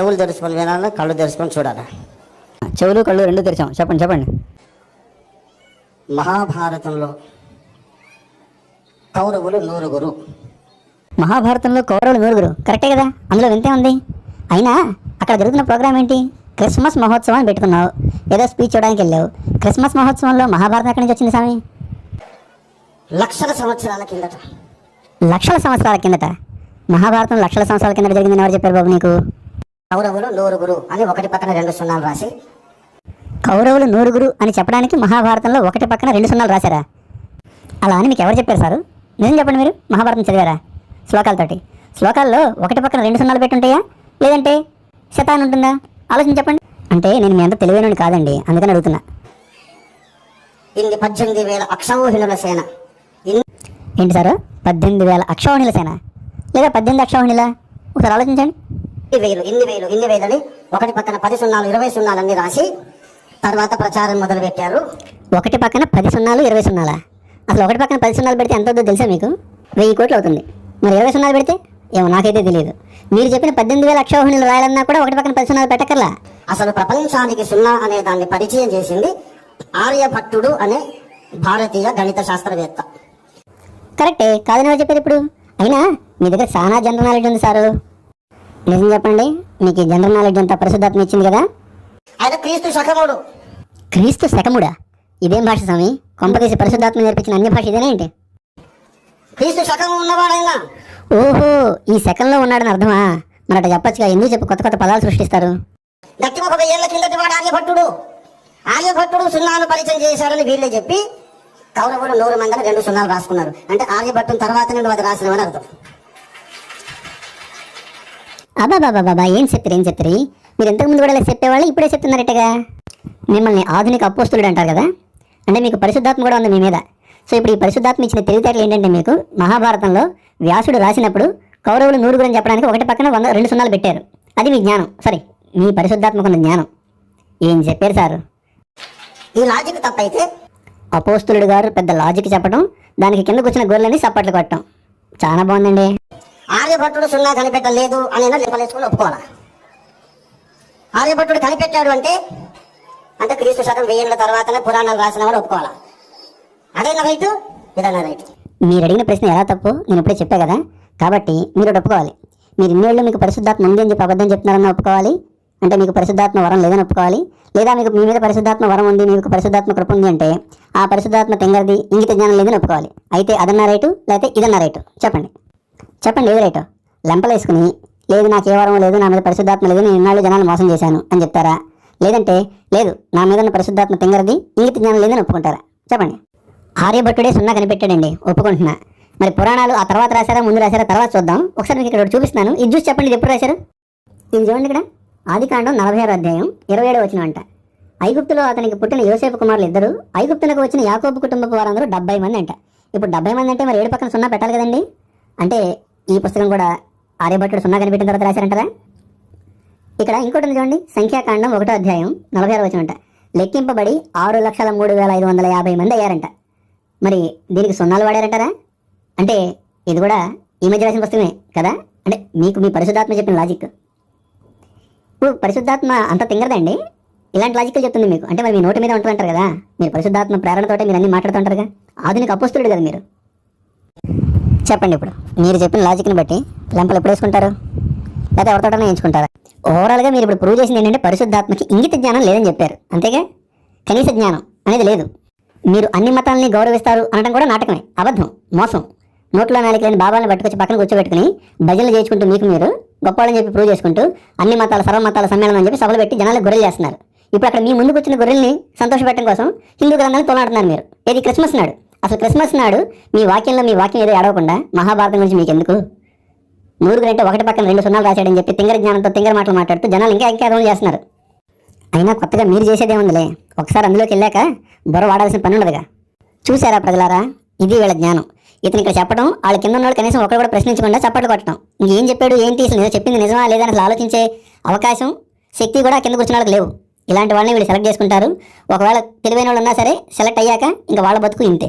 చెవులు తెరుచుకొని వినాలి కళ్ళు తెరుచుకొని చూడాలి? చెవులు కళ్ళు రెండు తెరిచాం. చెప్పండి చెప్పండి. మహాభారతంలో కౌరవులు నూరుగురు. మహాభారతంలో కౌరవులు నూరుగురు. కరెక్టే కదా? అందులో వింతే ఉంది. అయినా అక్కడ జరుగుతున్న ప్రోగ్రామ్ ఏంటి? క్రిస్మస్ మహోత్సవాన్ని పెట్టుకున్నావు. ఏదో స్పీచ్ ఇవ్వడానికి వెళ్ళావు. క్రిస్మస్ మహోత్సవంలో మహాభారతం ఎక్కడి నుంచి వచ్చింది స్వామి? లక్షల సంవత్సరాల కిందట. లక్షల సంవత్సరాల కిందట. మహాభారతం లక్షల సంవత్సరాల కిందట జరిగిందని ఎవరు చెప్పారు బాబు నీకు? కౌరవులు నూరుగురు అని ఒకటి పక్కన రెండు సున్నాలు రాసి కౌరవులు నూరుగురు అని చెప్పడానికి మహాభారతంలో ఒకటి పక్కన రెండు సున్నాలు రాశారా? అలా అని మీకు ఎవరు చెప్పారు సారు? నిజం చెప్పండి మీరు మహాభారతం చదివారా? శ్లోకాలతోటి. శ్లోకాల్లో ఒకటి పక్కన రెండు సున్నాలు పెట్టుంటాయా? లేదంటే శతాన్ని ఉంటుందా? ఆలోచన చెప్పండి. అంటే నేను మీ అంత తెలివైనని కాదండి అందుకని అడుగుతున్నా. ఇన్ని పద్దెనిమిది వేల అక్షౌహిణుల సేన. ఏంటి సారు? పద్దెనిమిది వేల అక్షౌహిణుల సేన? లేదా పద్దెనిమిది అక్షౌహిణుల? ఒకసారి ఆలోచించండి. వేలు ఇన్ని వేలు ఇన్ని వేలని ఒకటి పక్కన పది సున్నాలు ఇరవై సున్నాలన్నీ రాసి తర్వాత ప్రచారం మొదలు పెట్టారు ఒకటి పక్కన పది సున్నాలు ఇరవై సున్నాలా? అసలు ఒకటి పక్కన పది సున్నాలు పెడితే ఎంత అవుతుందో తెలుసా మీకు? వెయ్యి కోట్లు అవుతుంది. మరి ఇరవై సున్నాలు పెడితే? ఏమో నాకైతే తెలియదు. మీరు చెప్పిన పద్దెనిమిది వేల అక్షౌహిణులు రాయాలన్నా కూడా ఒకటి పక్కన పది సున్నాలు పెట్టకర్లా అసలు ప్రపంచానికి సున్నా అనే దాన్ని పరిచయం చేసింది ఆర్యభట్టుడు అనే భారతీయ గణిత శాస్త్రవేత్త. కరెక్టే. కాదని చెప్పారు ఇప్పుడు? అయినా మీ దగ్గర చాలా జనరల్ నాలెడ్జ్ ఉంది సారు. నిజం చెప్పండి మీకు ఈ జనరల్ నాలెడ్జ్ అంతా పరిశుద్ధాత్మ ఇచ్చింది కదా? ఆయన క్రీస్తు శకముడు. క్రీస్తు శకముడా? ఇదేం భాష స్వామి? కొంపదీసి పరిశుద్ధాత్మ నేర్పించిన అన్య భాష ఇదేనా ఏంటి? క్రీస్తు శకము ఉన్నవాడైనా ఓహో ఈ శకంలో ఉన్నాడని అర్థమా? మరి అట్లా చెప్పచ్చుగా ఎందుకు చెప్పు కొత్త కొత్త పదాలు సృష్టిస్తారు? గట్టి ఒక ఏళ్ళ కిందటి వాడు ఆర్యభట్టుడు. ఆర్యభట్టుడు సున్నాను పరిచయం చేశాడని వీళ్ళే చెప్పి కౌరవులు నూరు మందిని రెండు సున్నాలు రాసుకున్నారు. అంటే ఆర్యభట్టుని తర్వాత నుండి అది రాసినవని అర్థం. అబ్బా బాబా బాబా ఏం చెప్తారు ఏం చెప్తారు మీరు ఇంతకు ముందు కూడా ఇలా చెప్పేవాళ్ళు ఇప్పుడే చెప్తున్నారటగా. మిమ్మల్ని ఆధునిక అపోస్తులుడు అంటారు కదా? అంటే మీకు పరిశుద్ధాత్మ కూడా ఉంది మీ మీద. సో ఇప్పుడు ఈ పరిశుద్ధాత్మ ఇచ్చిన తెలివితేటలు ఏంటంటే మీకు మహాభారతంలో వ్యాసుడు రాసినప్పుడు కౌరవులు నూరుగురు అని చెప్పడానికి ఒకటి పక్కన వంద రెండు సున్నాలు పెట్టారు. అది మీ జ్ఞానం. సారీ మీ పరిశుద్ధాత్మకున్న జ్ఞానం. ఏం చెప్పారు సార్? ఈ లాజిక్ తప్పైతే అపోస్తులుడు గారు పెద్ద లాజిక్ చెప్పడం దానికి కిందకు వచ్చిన గొర్రెలని సప్పట్లు కొట్టడం చాలా బాగుందండి. ఆర్యభట్టుడు సున్నా కనిపెట్టలేదు అని లెక్కలేసుకుని ఒప్పుకోవాలి? ఆర్యభట్టుడు కనిపెట్టాడు అంటే అంటే క్రీస్తు శకం వెయ్యేళ్ళ తర్వాతనే పురాణాలు రాసిన వాడు ఒప్పుకోవాలా? అదేనా రైట్ ఇదన్నా రైట్ మీరు అడిగిన ప్రశ్న ఎలా తప్పు? నేను ఇప్పుడే చెప్పా కదా. కాబట్టి మీరు ఒప్పుకోవాలి. మీరు ఇన్నేళ్ళు మీకు పరిశుద్ధాత్మ ఉంది అని చెప్పి అబద్ధం చెప్తున్నారని ఒప్పుకోవాలి? అంటే మీకు పరిశుద్ధాత్మ వరం లేదని ఒప్పుకోవాలి? లేదా మీకు మీ మీద పరిశుద్ధాత్మ వరం ఉంది మీకు పరిశుద్ధాత్మ కృప ఉంది అంటే ఆ పరిశుద్ధాత్మ తెంగది ఇంగిత జ్ఞానం లేదని ఒప్పుకోవాలి. అయితే అదన్నా రైటు లేకపోతే ఇదన్నా రైటు చెప్పండి. చెప్పండి ఏది రైటు? లెంపలేసుకుని లేదు నాకు ఏ వరం లేదు నా మీద పరిశుద్ధాత్మ లేదు నేను ఇన్నాళ్ళు జనాలు మోసం చేశాను అని చెప్తారా? లేదంటే లేదు నా మీద ఉన్న పరిశుద్ధాత్మ తింగరది ఇంగిత జ్ఞానం లేదని ఒప్పుకుంటారా? చెప్పండి. ఆర్యభట్టుడే సున్నా కనిపెట్టాడండి ఒప్పుకుంటున్నా. మరి పురాణాలు ఆ తర్వాత రాశారా ముందు రాశారా తర్వాత చూద్దాం. ఒకసారి మీకు ఇక్కడ చూపిస్తున్నాను. ఇది చూసి చెప్పండి ఎప్పుడు రాశారు? ఇది చూడండి ఇక్కడ. ఆదికాండం నలభై ఆరు అధ్యాయం ఇరవై ఏడో వచ్చిన అంట. ఐగుప్తులో అతనికి పుట్టిన యోసేపు కుమారులు ఇద్దరు ఐగుప్తులకు వచ్చిన యాకోబు కుటుంబపు వారందరూ డెబ్బై మంది అంట. ఇప్పుడు డెబ్బై మంది అంటే మరి ఏడు పక్కన సున్నా పెట్టాలి కదండి? అంటే ఈ పుస్తకం కూడా ఆర్యభట్టుడు సున్నా కనిపెట్టిన తర్వాత రాశారంటారా ఇక్కడ ఇంకోటి ఉంది చూడండి సంఖ్యాకాండం ఒకటో అధ్యాయం నలభై ఆరు వచ్చినంట లెక్కింపబడి ఆరు లక్షల మూడు వేల ఐదు వందల యాభై మంది అయ్యారంట. మరి దీనికి సున్నాలు వాడారంటారా? అంటే ఇది కూడా ఈ మధ్య రాసిన పుస్తకమే కదా? అంటే మీకు మీ పరిశుద్ధాత్మ చెప్పిన లాజిక్ ఇప్పుడు పరిశుద్ధాత్మ అంత తింగరదండి ఇలాంటి లాజిక్లు చెప్తుంది మీకు. అంటే మరి మీ నోటి మీద ఉంటుందంటారు కదా? మీరు పరిశుద్ధాత్మ ప్రేరణతోటే మీరు అన్ని మాట్లాడుతుంటారుగా ఆధునిక అపోస్తుడు కదా మీరు. చెప్పండి ఇప్పుడు. మీరు చెప్పిన లాజిక్ని బట్టి లెంపలు ఎప్పుడు వేసుకుంటారు? లేకపోతే ఎవరితోటనే ఎంచుకుంటారా ఓవరాల్గా మీరు ఇప్పుడు ప్రూవ్ చేసింది ఏంటంటే పరిశుద్ధాత్మకి ఇంగిత జ్ఞానం లేదని చెప్పారు. అంతేగా? కనీస జ్ఞానం అనేది లేదు. మీరు అన్ని మతాలని గౌరవిస్తారు అనడం కూడా నాటకమే. అబద్ధం మోసం. నోట్లో నాలుగు లేని బాబాలను పట్టుకొచ్చి పక్కన కూర్చోబెట్టుకుని భజనలు చేసుకుంటూ మీకు మీరు గొప్పవాళ్ళని చెప్పి ప్రూవ్ చేసుకుంటూ అన్ని మతాల సర్వ మతాల సమ్మేళనం అని చెప్పి సభలు పెట్టి జనాలకు గొర్రెలు చేస్తున్నారు. ఇప్పుడు అక్కడ మీ ముందుకు వచ్చిన గొర్రెల్ని సంతోషపెట్టడం కోసం హిందూ గ్రంథాలను తోలాడుతున్నారు మీరు. ఇది క్రిస్మస్ నాడు. అసలు క్రిస్మస్ నాడు మీ వాక్యంలో మీ వాక్యం ఏదో ఏడవకుండా మహాభారతం గురించి మీకు ఎందుకు నూరు అంటే ఒకటి పక్కన రెండు సున్నాలు రాశాడని చెప్పి తింగర జ్ఞానంతో తింగర మాటలు మాట్లాడుతూ జనాలు ఇంకా ఇంకా చేస్తున్నారు. అయినా కొత్తగా మీరు చేసేదే ఉందిలే ఒకసారి అందులోకి వెళ్ళాక బుర్ర వాడాల్సిన పని ఉండదుగా. చూసారా ప్రజలారా? ఇది వీళ్ళ జ్ఞానం. ఇతను ఇక్కడ చెప్పడం వాళ్ళ కింద ఉన్న కనీసం ఒకరు కూడా ప్రశ్నించకుండా చప్పట్లు కొట్టడం. ఇంకేం చెప్పాడు ఏంటి అసలు చెప్పింది నిజమా లేదా అసలు ఆలోచించే అవకాశం శక్తి కూడా కింద కూర్చున్న వాళ్ళకి లేవు. ఇలాంటి వాళ్ళని వీళ్ళు సెలెక్ట్ చేసుకుంటారు. ఒకవేళ తెలివైన వాళ్ళు ఉన్నా సరే సెలెక్ట్ అయ్యాక ఇంకా వాళ్ళ బతుకు ఇంతే.